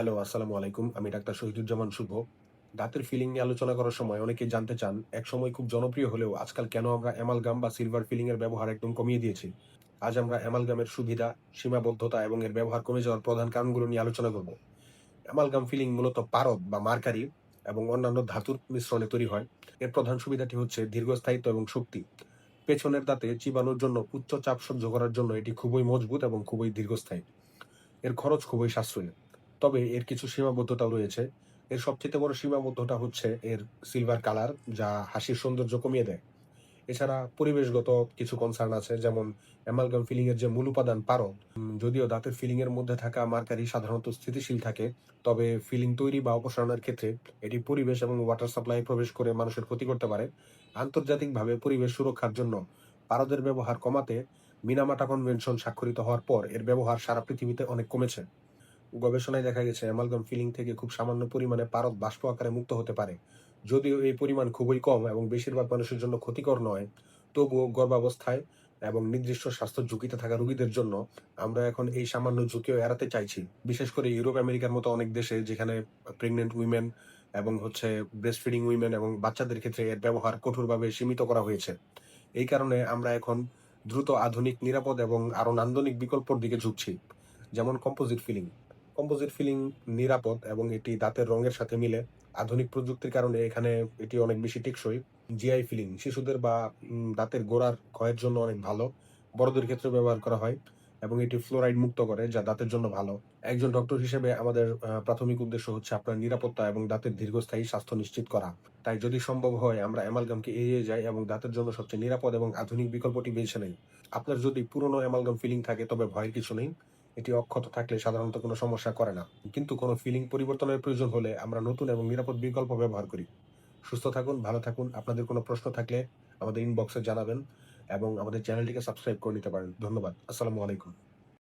Hello, আসসালামু আলাইকুম। আমি ডাক্তার শহীদুজ্জামান শুভ। দাঁতের ফিলিং নিয়ে আলোচনা করার সময় অনেকেই জানতে চান এক সময় খুব জনপ্রিয় হলেও আজকাল কেন আমরা অ্যামালগাম বা সিলভার ফিলিং এর ব্যবহার একদম কমিয়ে দিয়েছি? আজ আমরা অ্যামালগামের সুবিধা, সীমাবদ্ধতা এবং এর ব্যবহার কমে যাওয়ার প্রধান কারণগুলো নিয়ে আলোচনা করব। অ্যামালগাম ফিলিং মূলত পারদ বা মার্কারি এবং অন্যান্য ধাতুর মিশ্রণে তৈরি হয়। এর প্রধান সুবিধাটি হচ্ছে দীর্ঘস্থায়িত্ব এবং শক্তি। পেছনের দাঁতে চিবানোর জন্য উচ্চ চাপ সহ্য করার জন্য এটি খুবই মজবুত এবং খুবই দীর্ঘস্থায়ী। এর খরচ খুবই সাশ্রয়ী। তবে এর কিছু সীমাবদ্ধতাও রয়েছে। এর সবচেয়ে বড় সীমাবদ্ধতা হচ্ছে এর সিলভার কালার যা হাসির সৌন্দর্য কমিয়ে দেয়। এছাড়া পরিবেশগত কিছু কনসার্ন আছে, যেমন অ্যামালগাম ফিলিং এর যে মূল উপাদান পারো যদিও দাঁতের ফিলিং এর মধ্যে থাকা মার্কারি সাধারণত স্থিতিশীল থাকে, তবে ফিলিং তৈরি বা অপসারণের ক্ষেত্রে এটি পরিবেশ এবং ওয়াটার সাপ্লাই প্রবেশ করে মানুষের ক্ষতি করতে পারে। আন্তর্জাতিকভাবে পরিবেশ সুরক্ষার জন্য পারদের ব্যবহার কমাতে মিনামাটা কনভেনশন স্বাক্ষরিত হওয়ার পর এর ব্যবহার সারা পৃথিবীতে অনেক কমেছে। গবেষণায় দেখা গেছে, অ্যামালগাম ফিলিং থেকে খুব সামান্য পরিমাণে পারদ বাষ্প আকারে মুক্ত হতে পারে। যদিও এই পরিমাণ খুবই কম এবং বেশিরভাগ মানুষের জন্য ক্ষতিকর নয়, তবুও গর্ভাবস্থায় এবং নির্দিষ্ট স্বাস্থ্য ঝুঁকিতে থাকা রোগীদের জন্য আমরা এখন এই সামান্য ঝুঁকিও এড়াতে চাইছি। বিশেষ করে ইউরোপ, আমেরিকার মতো অনেক দেশে যেখানে প্রেগনেন্ট উইমেন এবং হচ্ছে ব্রেস্ট ফিডিং উইমেন এবং বাচ্চাদের ক্ষেত্রে এর ব্যবহার কঠোরভাবে সীমিত করা হয়েছে। এই কারণে আমরা এখন দ্রুত আধুনিক, নিরাপদ এবং আরও নান্দনিক বিকল্পর দিকে ঝুঁকছি, যেমন কম্পোজিট ফিলিং কম্পোজিট ফিলিং নিরাপদ এবং এটি দাঁতের রঙের সাথে মিলে। আধুনিক প্রযুক্তির কারণে এখানে এটি অনেক বেশি টেকসই। জিআই ফিলিং শিশুদের বা দাঁতের গোড়ার ক্ষয়ের জন্য অনেক ভালো। বড়দের ক্ষেত্রে ব্যবহার করা হয় এবং এটি ফ্লোরাইড মুক্ত করে, যা দাঁতের জন্য ভালো। একজন ডক্টর হিসেবে আমাদের প্রাথমিক উদ্দেশ্য হচ্ছে আপনার নিরাপত্তা এবং দাঁতের দীর্ঘস্থায়ী স্বাস্থ্য নিশ্চিত করা। তাই যদি সম্ভব হয়, আমরা অ্যামালগামকে এড়িয়ে যাই এবং দাঁতের জন্য সবচেয়ে নিরাপদ এবং আধুনিক বিকল্পটি বেছে নেই। আপনার যদি পুরনো অ্যামালগাম ফিলিং থাকে, তবে ভয়ের কিছু নেই। এটি অক্ষত থাকলে সাধারণত কোনো সমস্যা করে না। কিন্তু কোনো ফিলিং পরিবর্তনের প্রয়োজন হলে আমরা নতুন এবং নিরাপদ বিকল্প ব্যবহার করি। সুস্থ থাকুন, ভালো থাকুন। আপনাদের কোনো প্রশ্ন থাকলে আমাদের ইনবক্সে জানাবেন এবং আমাদের চ্যানেলটিকে সাবস্ক্রাইব করে নিতে পারেন। ধন্যবাদ। আসসালামু আলাইকুম।